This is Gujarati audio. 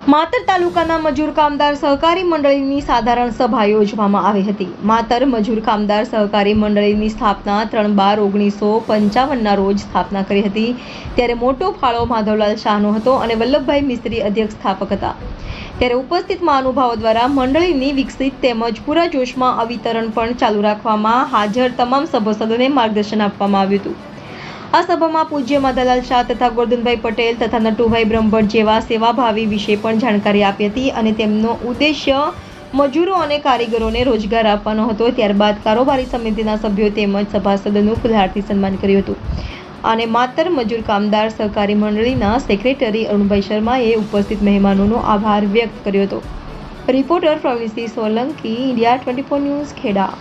માતર તાલુકાના મજૂર કામદાર સહકારી મંડળીની સાધારણ સભા યોજવામાં આવી હતી. માતર મજૂર કામદાર સહકારી મંડળીની સ્થાપના ત્રણ બાર ઓગણીસો પંચાવનના રોજ સ્થાપના કરી હતી. ત્યારે મોટો ફાળો માધવલાલ શાહનો હતો અને વલ્લભભાઈ મિસ્ત્રી અધ્યક્ષ સ્થાપક હતા. ત્યારે ઉપસ્થિત મહાનુભાવો દ્વારા મંડળીની વિકસિત તેમજ પૂરા જોશમાં અવિતરણ પણ ચાલુ રાખવામાં હાજર તમામ સભાસદોને માર્ગદર્શન આપવામાં આવ્યું હતું. આ સભામાં પૂજ્ય માધાલાલ શાહ તથા ગોરધનભાઈ પટેલ તથા નટુભાઈ બ્રહ્મભટ્ટ જેવા સેવાભાવી વિશે પણ જાણકારી આપી હતી અને તેમનો ઉદ્દેશ્ય મજૂરો અને કારીગરોને રોજગાર આપવાનો હતો. ત્યારબાદ કારોબારી સમિતિના સભ્યો તેમજ સભાસદોનું ફુલહારથી સન્માન કર્યું હતું. અને માતર મજૂર કામદાર સહકારી મંડળીના સેક્રેટરી અરુણભાઈ શર્માએ ઉપસ્થિત મહેમાનોનો આભાર વ્યક્ત કર્યો હતો. Reporter Pravinsinh Solanki, India twenty news, Kheda.